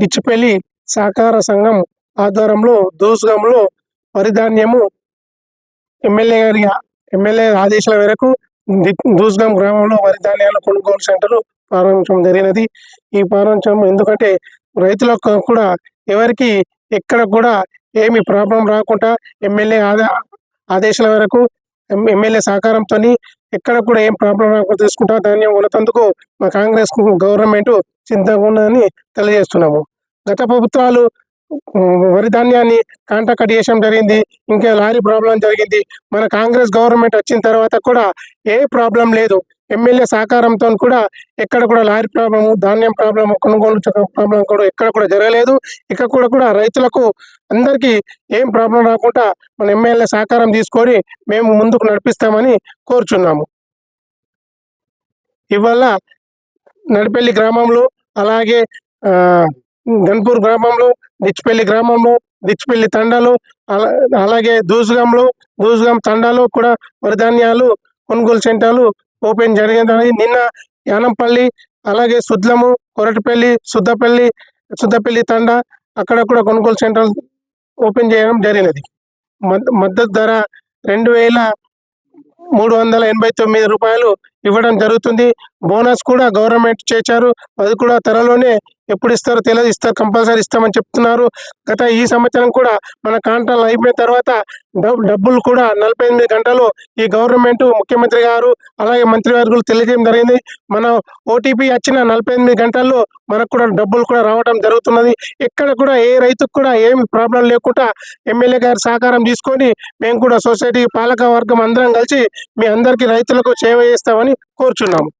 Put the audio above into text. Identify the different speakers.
Speaker 1: డిచ్చిపల్లి సహకార సంఘం ఆధ్వర్యంలో దోసుగంలో వరిధాన్యము ఎమ్మెల్యే గారి ఎమ్మెల్యే ఆదేశాల మేరకు దూస్గాం దూసుగం గ్రామంలో వరి ధాన్యాల కొనుగోలు సెంటర్ ప్రారంభించడం జరిగినది. ఈ ప్రారంభించడం ఎందుకంటే రైతులకు కూడా ఎవరికి ఎక్కడ కూడా ఏమి ప్రాబ్లం రాకుండా ఎమ్మెల్యే ఆదేశాల మేరకు ఎమ్మెల్యే సహకారంతో ఎక్కడ కూడా ఏం ప్రాబ్లం లేకుండా తీసుకుంటా. దాన్ని కొనతందుకు మా కాంగ్రెస్ గవర్నమెంట్ చింతగా ఉందని తెలియజేస్తున్నాము. గత ప్రభుత్వాలు వరి ధాన్యాన్ని కాంట్రాక్ట్ చేయడం జరిగింది. ఇంకా లారీ ప్రాబ్లం జరిగింది. మన కాంగ్రెస్ గవర్నమెంట్ వచ్చిన తర్వాత కూడా ఏ ప్రాబ్లం లేదు. ఎమ్మెల్యే సహకారంతో కూడా ఎక్కడ కూడా లారీ ప్రాబ్లము ధాన్యం ప్రాబ్లం కొనుగోలు ప్రాబ్లం కూడా ఎక్కడ కూడా జరగలేదు. ఇక్కడ కూడా కూడా రైతులకు అందరికీ ఏం ప్రాబ్లం రాకుండా మన ఎమ్మెల్యే సహకారం తీసుకొని మేము ముందుకు నడిపిస్తామని కోరుచున్నాము. ఇవాళ నడిపెల్లి గ్రామంలో అలాగే ఆ, గన్పూర్ గ్రామంలో దిచ్చిపల్లి గ్రామంలో దిచ్చిపల్లి తండాలు అలా అలాగే దూసుగంలో దూసుగం తండాలు కూడా వరిధాన్యాలు కొనుగోలు సెంటర్లు ఓపెన్ జరిగిందని నిన్న యానంపల్లి అలాగే సుద్లము కొరటిపల్లి సుద్దపల్లి సుద్దపల్లి తండా అక్కడ కూడా కొనుగోలు సెంటర్ ఓపెన్ చేయడం జరిగినది. మద్- మద్దతు ధర రెండు వేల మూడు వందల ఎనభై తొమ్మిది రూపాయలు ఇవ్వడం జరుగుతుంది. బోనస్ కూడా గవర్నమెంట్ చేశారు. అది కూడా త్వరలోనే ఎప్పుడు ఇస్తారో తెలియదు ఇస్తారు కంపల్సరీ ఇస్తామని చెప్తున్నారు. గత ఈ సంవత్సరం కూడా మన కాంట్రాలు అయిపోయిన తర్వాత డబ్బులు కూడా నలభై ఎనిమిది గంటలు ఈ గవర్నమెంట్ ముఖ్యమంత్రి గారు అలాగే మంత్రివర్గులు తెలియజేయడం జరిగింది. మన ఓటీపీ వచ్చిన నలభై ఎనిమిది గంటల్లో మనకు కూడా డబ్బులు కూడా రావడం జరుగుతున్నది. ఎక్కడ కూడా ఏ రైతుకు కూడా ఏమి ప్రాబ్లం లేకుండా ఎమ్మెల్యే గారి సహకారం తీసుకొని మేము కూడా సొసైటీ పాలక వర్గం అందరం కలిసి మీ అందరికీ రైతులకు సేవ చేస్తామని కోరుచున్నాము.